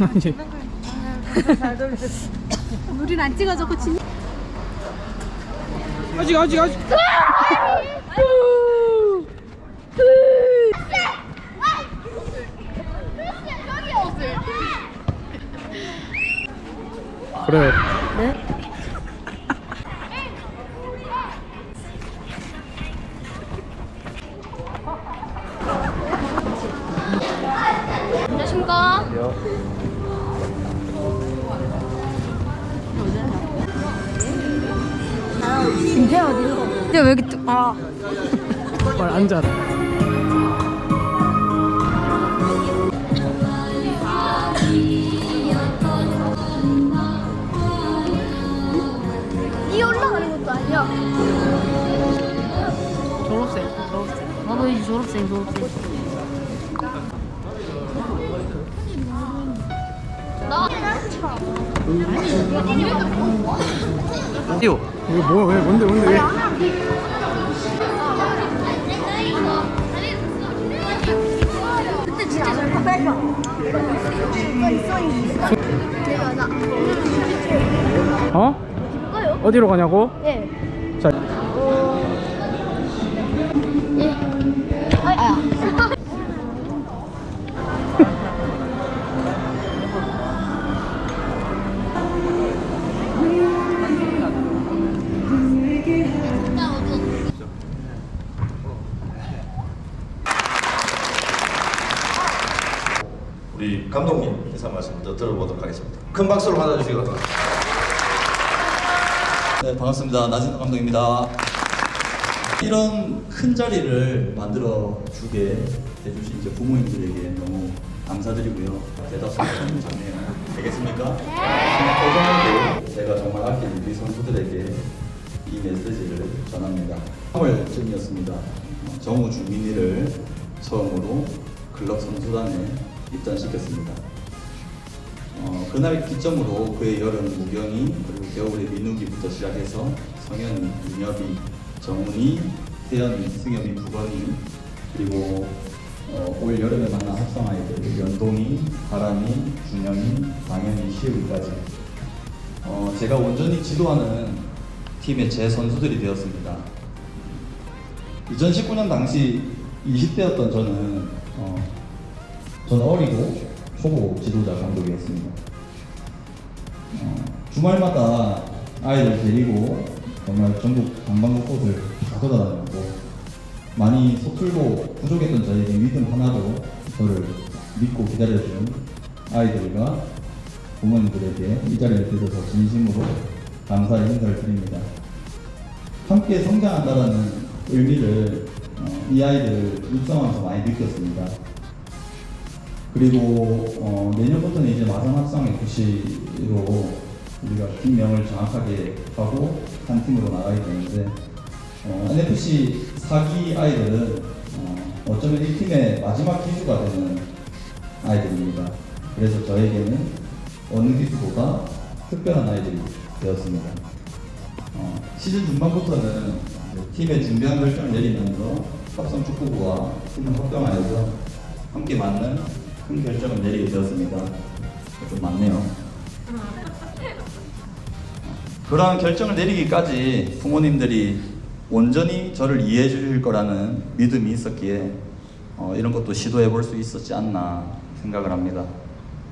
우린 안 찍어줬고 진. 아직 아직 아직 그래 안 진짜 어디로? 근데 왜또 아. 빨리 앉아라 이 올라가는 것도 아니야. 초록색 초록색 나도 이 졸업생 졸업생. 이거 뭐야 왜 뭔데 뭔데 왜. 어? 어디로 가냐고? 예. 자 큰 박수로 맞아주시기 바랍니다. 네, 반갑습니다. 나진호 감독입니다. 이런 큰 자리를 만들어 주게 해주신 이제 부모님들에게 너무 감사드리고요. 대답 참 좋네요. 되겠습니까? 네. 제가 정말 아끼는 우리 선수들에게 이 메시지를 전합니다. 3월 쯤이었습니다. 정우 주민이를 처음으로 클럽 선수단에 입단시켰습니다. 어, 그날 기점으로 그의 여름 무경이 그리고 겨울의 민우기부터 시작해서 성현이, 윤엽이, 정훈이, 태연이, 승엽이, 부건이 그리고 어, 올 여름에 만난 합성 아이들 연동이, 바람이, 준영이, 방현이, 시우이까지 어, 제가 온전히 지도하는 팀의 제 선수들이 되었습니다. 2019년 당시 20대였던 저는 어, 저는 어리고 초보 지도자 감독이었습니다. 어, 주말마다 아이들 데리고 정말 전국 방방곡곡을 다 돌아다녔고 많이 서툴고 부족했던 저에게 믿음 하나로 저를 믿고 기다려준 아이들과 부모님들에게 이 자리를 빌어서 진심으로 감사의 인사를 드립니다. 함께 성장한다는 의미를 어, 이 아이들을 육성하면서 많이 느꼈습니다. 그리고 어, 내년부터는 이제 마산 합성의 구시로 우리가 팀명을 정확하게 하고 한 팀으로 나가게 되는데 어, NFC 4기 아이들은 어, 어쩌면 이 팀의 마지막 기수가 되는 아이들입니다. 그래서 저에게는 어느 기수보다 특별한 아이들이 되었습니다. 어, 시즌 중반부터는 팀의 중대한 결정을 내리면서 합성 축구부와 팀을 합병하여서 함께 맞는 큰 결정을 내리게 되었습니다. 좀 많네요. 그러한 결정을 내리기까지 부모님들이 온전히 저를 이해해 주실 거라는 믿음이 있었기에 어, 이런 것도 시도해 볼 수 있었지 않나 생각을 합니다.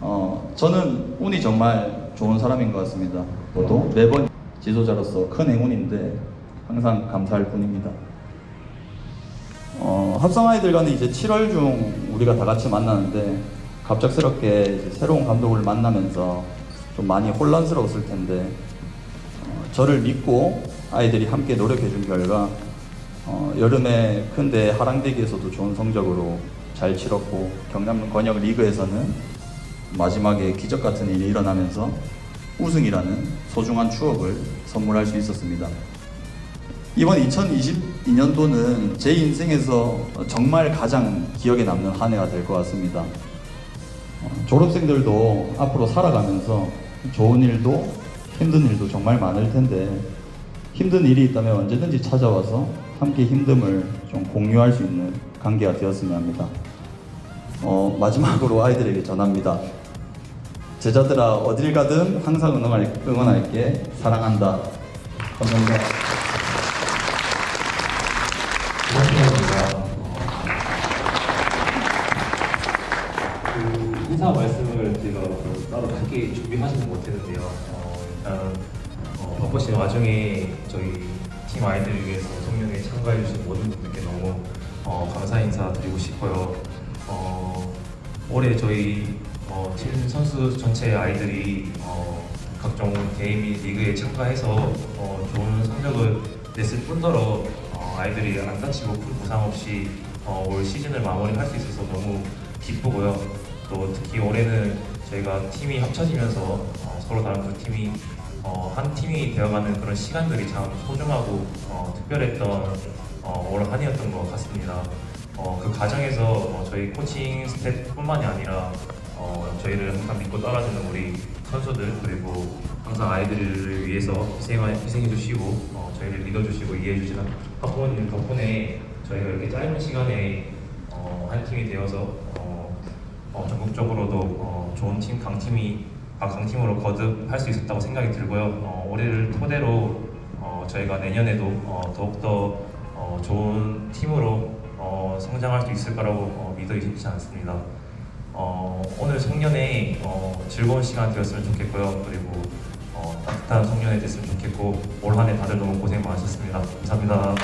어, 저는 운이 정말 좋은 사람인 것 같습니다. 저도 매번 지도자로서 큰 행운인데 항상 감사할 뿐입니다. 어, 합성 아이들과는 이제 7월 중 우리가 다 같이 만나는데 갑작스럽게 새로운 감독을 만나면서 좀 많이 혼란스러웠을 텐데 어, 저를 믿고 아이들이 함께 노력해 준 결과 어, 여름에 큰대 하랑대기에서도 좋은 성적으로 잘 치렀고 경남 권역 리그에서는 마지막에 기적 같은 일이 일어나면서 우승이라는 소중한 추억을 선물할 수 있었습니다. 이번 2022년도는 제 인생에서 정말 가장 기억에 남는 한 해가 될 것 같습니다. 어, 졸업생들도 앞으로 살아가면서 좋은 일도 힘든 일도 정말 많을 텐데 힘든 일이 있다면 언제든지 찾아와서 함께 힘듦을 좀 공유할 수 있는 관계가 되었으면 합니다. 어, 마지막으로 아이들에게 전합니다. 제자들아 어딜 가든 항상 응원할, 응원할게 사랑한다 감사합니다 그 인사 말씀을 제가 그 따로 크게 준비하지는 못했는데요. 어, 일단 어, 바쁘신 와중에 저희 팀 아이들을 위해서 성령에 참가해주신 모든 분들께 너무 어, 감사 인사 드리고 싶고요. 어, 올해 저희 어, 팀 선수 전체 아이들이 어, 각종 및 리그에 참가해서 어, 좋은 성적을 냈을 뿐더러 어, 아이들이 안 다치고 큰 부상 없이 어, 올 시즌을 마무리할 수 있어서 너무 기쁘고요. 또 특히 올해는 저희가 팀이 합쳐지면서 어, 서로 다른 두 팀이 어, 한 팀이 되어가는 그런 시간들이 참 소중하고 어, 특별했던 어, 올 한해였던 것 같습니다. 어, 그 과정에서 어, 저희 코칭 스태프뿐만이 아니라 어, 저희를 항상 믿고 따라주는 우리 선수들 그리고 항상 아이들을 위해서 희생해 주시고 어, 저희를 믿어주시고 이해해 주시는 학부모님 덕분에 저희가 이렇게 짧은 시간에 어, 한 팀이 되어서 어, 어, 전국적으로도 어, 좋은 팀, 강팀이 아, 강팀으로 거듭할 수 있었다고 생각이 들고요. 어, 올해를 토대로 어, 저희가 내년에도 어, 더욱더 어, 좋은 팀으로 어, 성장할 수 있을 거라고 어, 믿어 의심치 않습니다. 어, 오늘 송년회 어, 즐거운 시간 되었으면 좋겠고요. 그리고 어, 따뜻한 송년회 됐으면 좋겠고 올 한 해 다들 너무 고생 많으셨습니다. 감사합니다.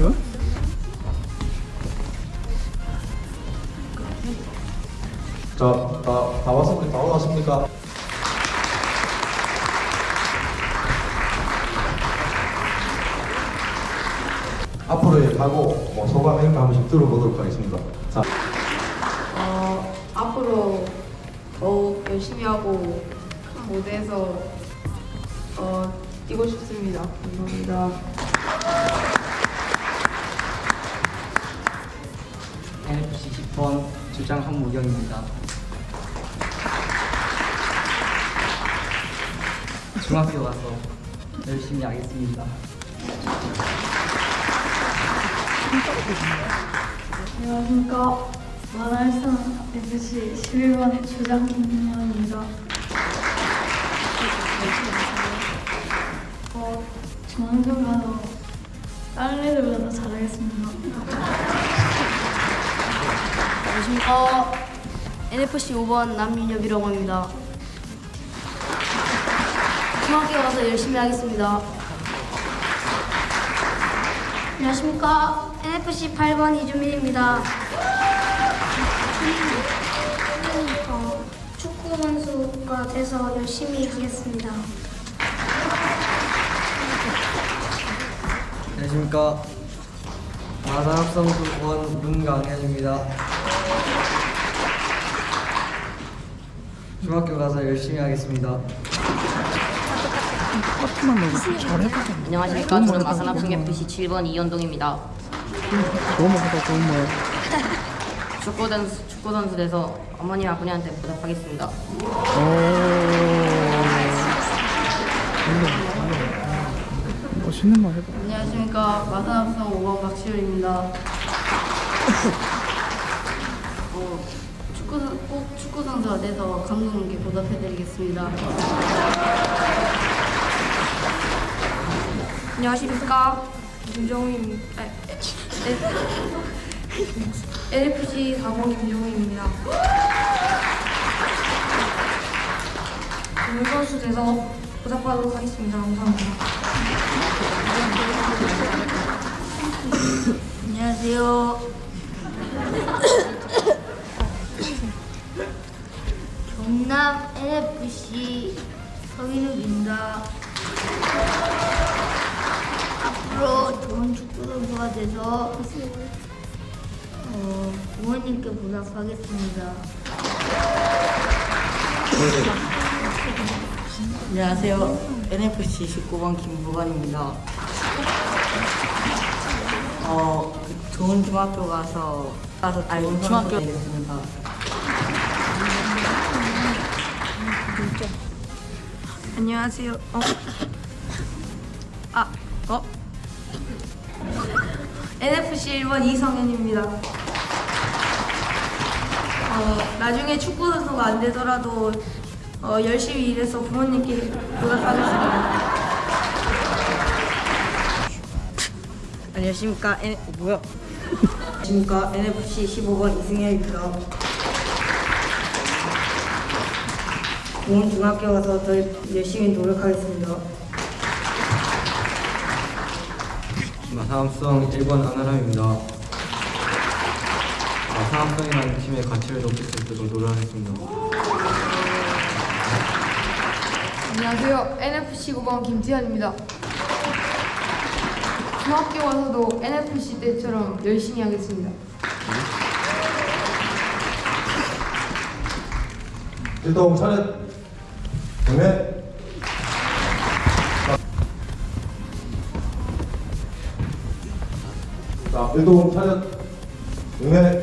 응? 자, 다, 다 왔습니까? 다 올라왔습니까? 앞으로의 각오, 뭐 소감 이런 거한 번씩 들어보도록 하겠습니다. 자, 어, 앞으로 더욱 열심히 하고 큰 무대에서 어, 뛰고 싶습니다. 감사합니다. NFC 10번 주장 한무경입니다. 중학교 가서 열심히 하겠습니다. 안녕하십니까. 만화일산 FC 11번의 주장 김민영입니다. 어, 중학교 가서 다른 애들보다 더 잘하겠습니다. 안녕하십니까. NFC 5번 남윤엽이라고 합니다. 중학교 가서 열심히 하겠습니다. 안녕하십니까. NFC 8번 이주민입니다. 어, 축구 선수가 돼서 열심히 하겠습니다. 안녕하십니까. 마산학성수 원 문강현입니다. 중학교 가서 열심히 하겠습니다. 안녕하십니까. 저는 마산합성 FC 7번 이현동입니다. 좋은 말 하다 좋은 말. 축구 선수 축구 선수 돼서 어머니 아버님한테 보답하겠습니다. 오. 멋있는 말 해봐. 안녕하십니까. 마산합성 5번 박시훈입니다. 어, 축구, 선- 꼭 축구 선수가 돼서 감독님께 보답해드리겠습니다. 안녕하십니까. 김정우입니다. 4번 김정우입니다. 오늘 선수 돼서 보답하도록 하겠습니다. 감사합니다. 안녕하세요. 경남 NFC 서민욱입니다. 앞으로 선수가 돼서 어, 부모님께 보답하겠습니다. 안녕하세요. NFC 19번 김보관입니다. 어, 좋은 중학교 가서 가서 좋은 중학교 되겠습니다. 안녕하세요. 어. 아, 어? NFC 1번 이성현입니다. 어, 나중에 축구 선수가 안 되더라도 어, 열심히 일해서 부모님께 보답하겠습니다. 안녕하십니까. N, 어, 뭐야? 안녕하십니까. NFC 15번 이승현입니다. 좋은 중학교 가서 더 열심히 노력하겠습니다. 마 사함성 1번 안하람입니다. 마사함성이라는 팀의 가치를 높일 수 있도록 노력하겠습니다. 안녕하세요. NFC 9번 김지현입니다. 중학교 와서도 NFC 때처럼 열심히 하겠습니다. 일동 차렷 경례 자 일동 차렷 경례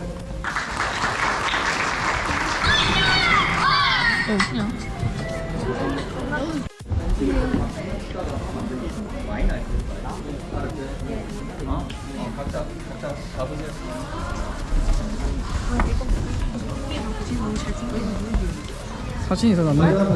사진이 더 낫네.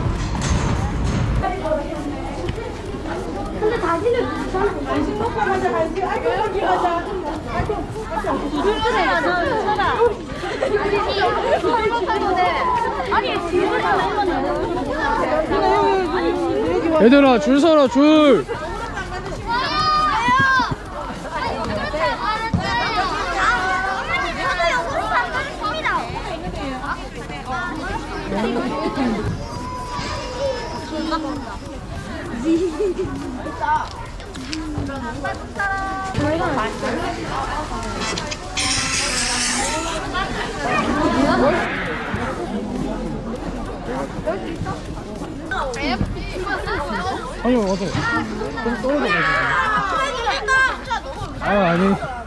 얘들아 줄 서라 줄. 아니요 맞아. 좀 떨어져. 아 아니.